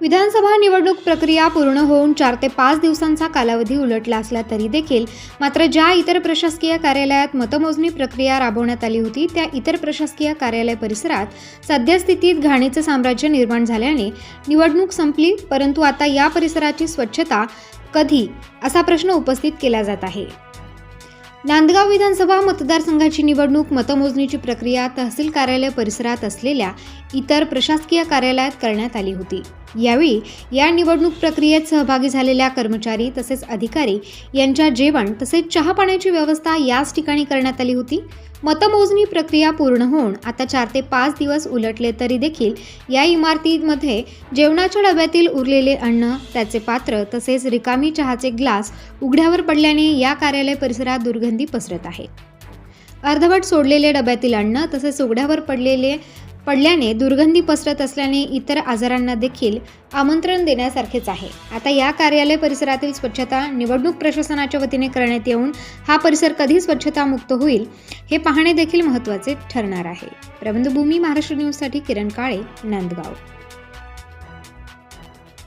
विधानसभा निवडणूक प्रक्रिया पूर्ण होऊन चार ते पाच दिवसांचा कालावधी उलटला असला तरी देखील मात्र ज्या इतर प्रशासकीय कार्यालयात मतमोजणी प्रक्रिया राबवण्यात आली होती त्या इतर प्रशासकीय कार्यालय परिसरात सद्यस्थितीत घाणीचं साम्राज्य निर्माण झाल्याने निवडणूक संपली परंतु आता या परिसराची स्वच्छता कधी? असा प्रश्न उपस्थित केला जात आहे. नांदगाव विधानसभा मतदारसंघाची निवडणूक मतमोजणीची प्रक्रिया तहसील कार्यालय परिसरात असलेल्या इतर प्रशासकीय कार्यालयात करण्यात आली होती. यावेळी या निवडणूक प्रक्रियेत सहभागी झालेल्या कर्मचारी तसेच अधिकारी यांच्या जेवण तसेच चहा पाण्याची व्यवस्था याच ठिकाणी करण्यात आली होती. मतमोजणी प्रक्रिया पूर्ण होऊन आता चार ते पाच दिवस उलटले तरी देखील या इमारतीमध्ये जेवणाच्या डब्यातील उरलेले अन्न त्याचे पात्र तसेच रिकामी चहाचे ग्लास उघड्यावर पडल्याने या कार्यालय परिसरात दुर्गंधी पसरत आहे. अर्धवट सोडलेले डब्यातील अन्न तसेच उघड्यावर पडलेले पडल्याने दुर्गंधी पसरत असल्याने इतर आजारांना देखील आमंत्रण देण्यासारखेच आहे. आता या कार्यालय परिसरातील स्वच्छता निवडणूक प्रशासनाच्या वतीने करण्यात येऊन हा परिसर कधी स्वच्छतामुक्त होईल हे पाहणे देखील महत्त्वाचे ठरणार आहे. प्रबंधभूमी महाराष्ट्र न्यूजसाठी किरण काळे नांदगाव.